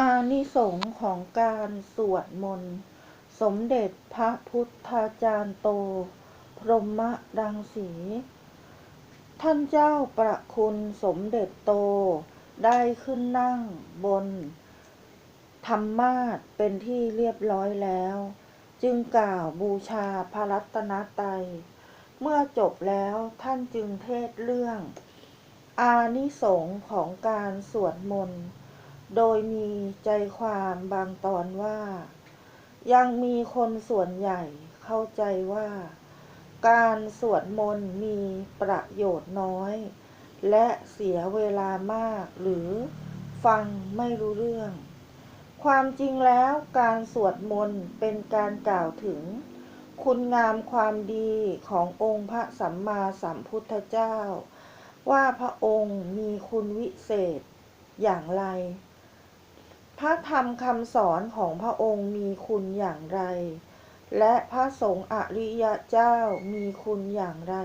อานิสงส์ของการสวดมนต์ สมเด็จพระพุทธาจารย์โต พรหมรังสี ท่านเจ้าประคุณสมเด็จโตได้ขึ้นนั่งบน ธรรมาสเป็นที่เรียบร้อยแล้ว จึงกล่าวบูชาพระรัตนตรัย เมื่อจบแล้วท่านจึงเทศเรื่อง อานิสงส์ของการสวดมนต์ โดยมีใจความบางตอนว่า ยังมีคนส่วนใหญ่เข้าใจว่า การสวดมนต์มีประโยชน์น้อย และเสียเวลามากหรือฟังไม่รู้เรื่อง ความจริงแล้วการสวดมนต์เป็นการกล่าวถึง คุณงามความดีขององค์พระสัมมาสัมพุทธเจ้า ว่าพระองค์มีคุณวิเศษอย่างไร พระธรรมคำสอนของพระองค์มีคุณอย่างไร และพระสงฆ์อริยะเจ้ามีคุณอย่างไร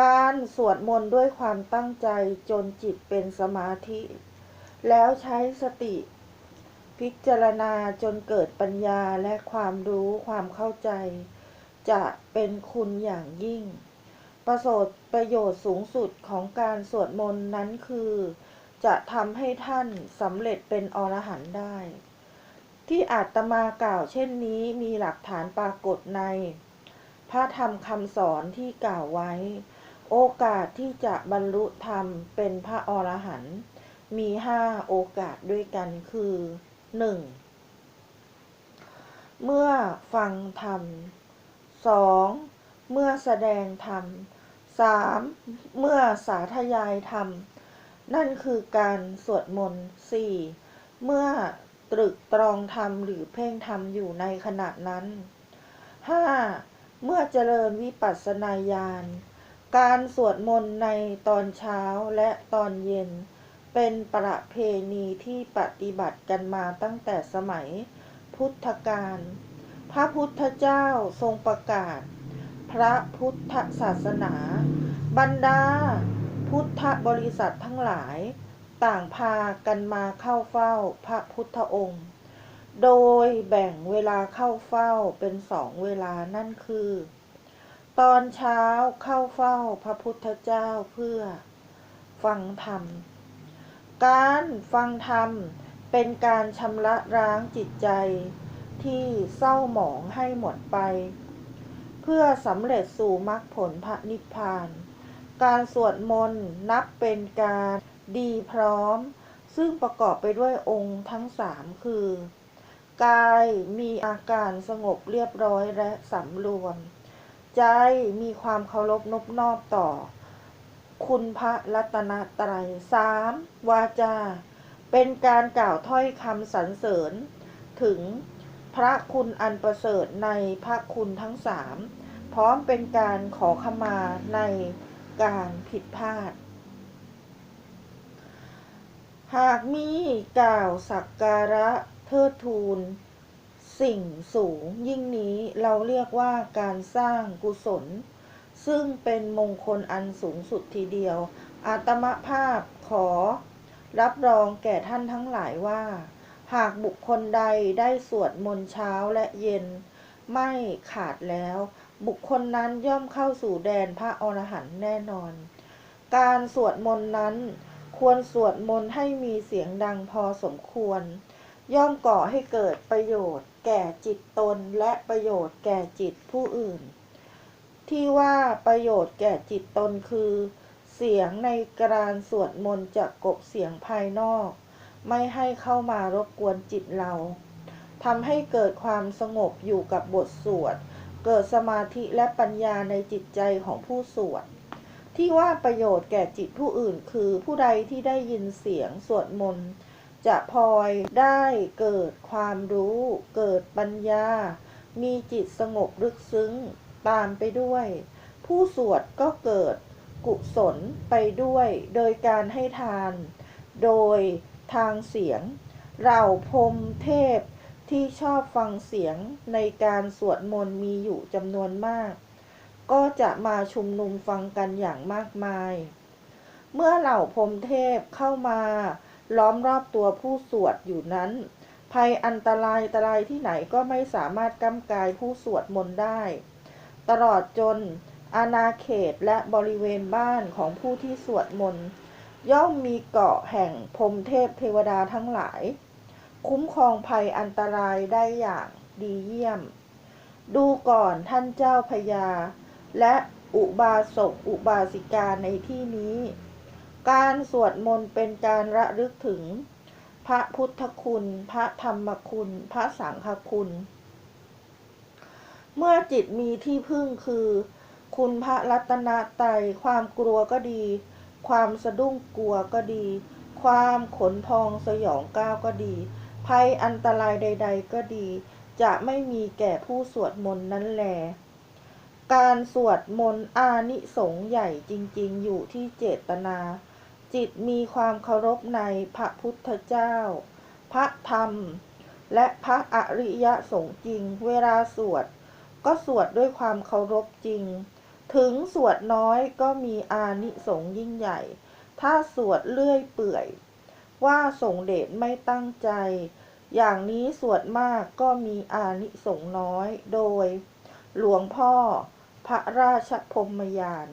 การสวดมนต์ด้วยความตั้งใจจนจิตเป็นสมาธิ แล้วใช้สติ พิจารณาจนเกิดปัญญาและความรู้ความเข้าใจ จะเป็นคุณอย่างยิ่ง ประโยชน์ประโยชน์สูงสุดของการสวดมนต์นั้นคือ จะทำให้ท่านสำเร็จเป็นอรหันต์ได้ ที่อาตมากล่าวเช่นนี้มีหลักฐานปรากฏใน พระธรรมคำสอนที่กล่าวไว้ โอกาสที่จะบรรลุธรรมเป็นพระอรหันต์มีห้าโอกาสด้วยกันคือหนึ่งเมื่อฟังธรรมสองเมื่อแสดงธรรมสามเมื่อสาธยายธรรม นั่นคือการสวดมนต์สี่เมื่อตรึกตรองธรรมหรือเพ่งธรรมอยู่ในขณะนั้นห้าเมื่อเจริญวิปัสสนาญาณ การสวดมนต์ในตอนเช้าและตอนเย็น เป็นประเพณีที่ปฏิบัติกันมาตั้งแต่สมัยพุทธกาล พระพุทธเจ้าทรงประกาศ พระพุทธศาสนา บรรดา พุทธบริษัททั้งหลาย ต่างพากันมาเข้าเฝ้าพระพุทธองค์ โดยแบ่งเวลาเข้าเฝ้าเป็นสองเวลานั่นคือ ตอนเช้าเข้าเฝ้าพระพุทธเจ้าเพื่อ ฟังธรรม การฟังธรรมเป็นการชำระล้างจิตใจ ที่เศร้าหมองให้หมดไป เพื่อสำเร็จสู่มรรคผลพระนิพพาน การสวดมนต์นับเป็นการดีพร้อม ซึ่งประกอบไปด้วยองค์ทั้งสามคือ กายมีอาการสงบเรียบร้อยและสำรวม ใจมีความเคารพนบนอบต่อ คุณพระรัตนตรัยสามวาจา เป็นการกล่าวถ้อยคำสรรเสริญ ถึงพระคุณอันประเสริฐในพระคุณทั้งสามพร้อมเป็นการขอขมาใน การผิดพลาด หากมีกล่าวสักการะเทิดทูนสิ่งสูงยิ่งนี้เราเรียกว่าการสร้างกุศล ซึ่งเป็นมงคลอันสูงสุดทีเดียว อาตมภาพขอ รับรองแก่ท่านทั้งหลายว่า หากบุคคลใดได้สวดมนต์เช้าและเย็น ไม่ขาดแล้ว บุคคลนั้นย่อมเข้าสู่แดนพระอรหันต์แน่นอน การสวดมนต์นั้น ควรสวดมนต์ให้มีเสียงดังพอสมควร ย่อมก่อให้เกิดประโยชน์ แก่จิตตนและประโยชน์แก่จิตผู้อื่น ที่ว่าประโยชน์แก่จิตตนคือ เสียงในการสวดมนต์จะกบเสียงภายนอก ไม่ให้เข้ามารบกวนจิตเราทำให้เกิดความสงบอยู่กับบทสวด เกิดสมาธิและปัญญาในจิตใจของผู้สวด ที่ว่าประโยชน์แก่จิตผู้อื่นคือผู้ใดที่ได้ยินเสียงสวดมนต์จะพลอยได้เกิดความรู้ เกิดปัญญา มีจิตสงบลึกซึ้งตามไปด้วย ผู้สวดก็เกิดกุศลไปด้วย โดยการให้ทาน โดยทางเสียงเราพรมเทพ ที่ชอบฟังเสียงในการสวดมนต์มีอยู่จำนวนมาก ก็จะมาชุมนุมฟังกันอย่างมากมาย เมื่อเหล่าพรมเทพเข้ามา ล้อมรอบตัวผู้สวดอยู่นั้น ภัยอันตรายตรายที่ไหนก็ไม่สามารถก้ำกายผู้สวดมนต์ได้ ตลอดจนอาณาเขตและบริเวณบ้านของผู้ที่สวดมนต์ย่อมมีเกาะแห่งพรมเทพเทวดาทั้งหลาย คุ้มครองภัยอันตรายได้อย่างดีเยี่ยม ดูก่อนท่านเจ้าพญา และอุบาสกอุบาสิกาในที่นี้ การสวดมนต์เป็นการระลึกถึง พระพุทธคุณ พระธรรมคุณ พระสังฆคุณ เมื่อจิตมีที่พึ่งคือ คุณพระรัตนตรัยความกลัวก็ดี ความสะดุ้งกลัวก็ดี ความขนพองสยองก้าวก็ดี ภัยอันตรายใด ๆ ก็ดี จะไม่มีแก่ผู้สวดมนต์นั้นแล การสวดมนต์อานิสงส์ใหญ่จริง ๆ อยู่ที่เจตนา จิตมีความเคารพในพระพุทธเจ้า พระธรรม และพระอริยสงฆ์จริง เวลาสวด ก็สวดด้วยความเคารพจริง ถึงสวดน้อยก็มีอานิสงส์ยิ่งใหญ่ ถ้าสวดเลื่อยเปื่อย ว่าสงเดชไม่ตั้งใจ อย่างนี้สวดมากก็มีอานิสงส์น้อย โดย หลวงพ่อ พระราชพรมยาน